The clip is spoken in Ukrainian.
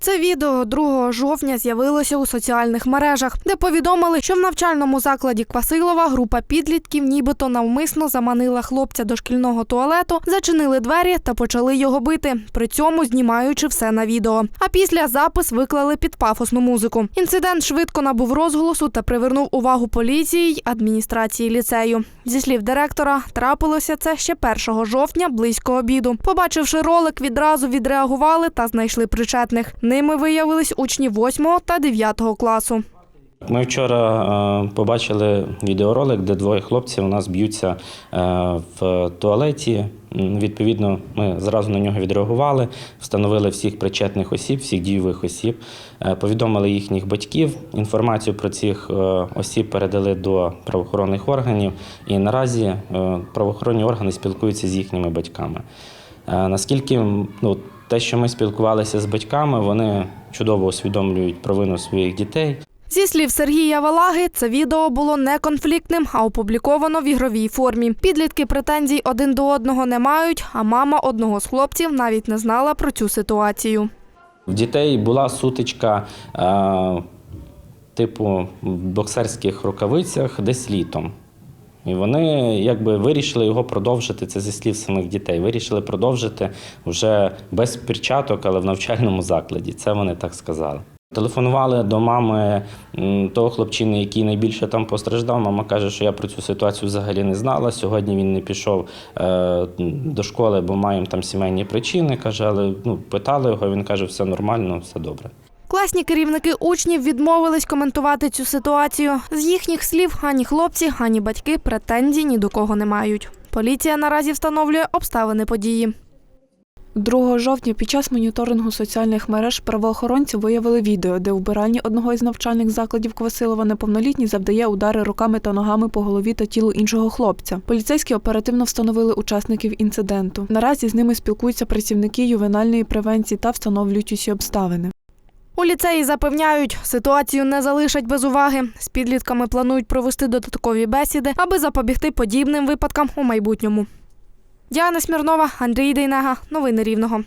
Це відео 2 жовтня з'явилося у соціальних мережах, де повідомили, що в навчальному закладі Квасилова група підлітків нібито навмисно заманила хлопця до шкільного туалету, зачинили двері та почали його бити, при цьому знімаючи все на відео. А після запис виклали під пафосну музику. Інцидент швидко набув розголосу та привернув увагу поліції й адміністрації ліцею. Зі слів директора, трапилося це ще 1 жовтня близько обіду. Побачивши ролик, відразу відреагували та знайшли причетних. Ними виявились учні 8 та 9 класу. Ми вчора е, побачили відеоролик, де двоє хлопців у нас б'ються е, в туалеті. Відповідно, ми зразу на нього відреагували, встановили всіх причетних осіб, всіх дійових осіб, е, повідомили їхніх батьків. Інформацію про цих осіб передали до правоохоронних органів, і наразі правоохоронні органи спілкуються з їхніми батьками. Наскільки ну, те, що ми спілкувалися з батьками, вони чудово усвідомлюють провину своїх дітей. Зі слів Сергія Валаги, це відео було не конфліктним, а опубліковано в ігровій формі. Підлітки претензій один до одного не мають, а мама одного з хлопців навіть не знала про цю ситуацію. В дітей була сутичка е, типу в боксерських рукавицях десь літом. І вони якби вирішили його продовжити, це зі слів самих дітей. Вирішили продовжити вже без перчаток, але в навчальному закладі. Це вони так сказали. Телефонували до мами того хлопчини, який найбільше там постраждав. Мама каже, що я про цю ситуацію взагалі не знала. Сьогодні він не пішов е, до школи, бо маємо там сімейні причини. Каже, але ну, питали його, він каже, все нормально, все добре. Класні керівники учнів відмовились коментувати цю ситуацію. З їхніх слів ані хлопці, ані батьки претензій ні до кого не мають. Поліція наразі встановлює обставини події. 2 жовтня під час моніторингу соціальних мереж правоохоронці виявили відео, де вбиральні одного із навчальних закладів Квасилова неповнолітній завдає удари руками та ногами по голові та тілу іншого хлопця. Поліцейські оперативно встановили учасників інциденту. Наразі з ними спілкуються працівники ювенальної превенції та встановлюють усі обставини. У ліцеї запевняють, ситуацію не залишать без уваги. З підлітками планують провести додаткові бесіди, аби запобігти подібним випадкам у майбутньому. Діана Смірнова, Андрій Дейнега. Новини Рівного.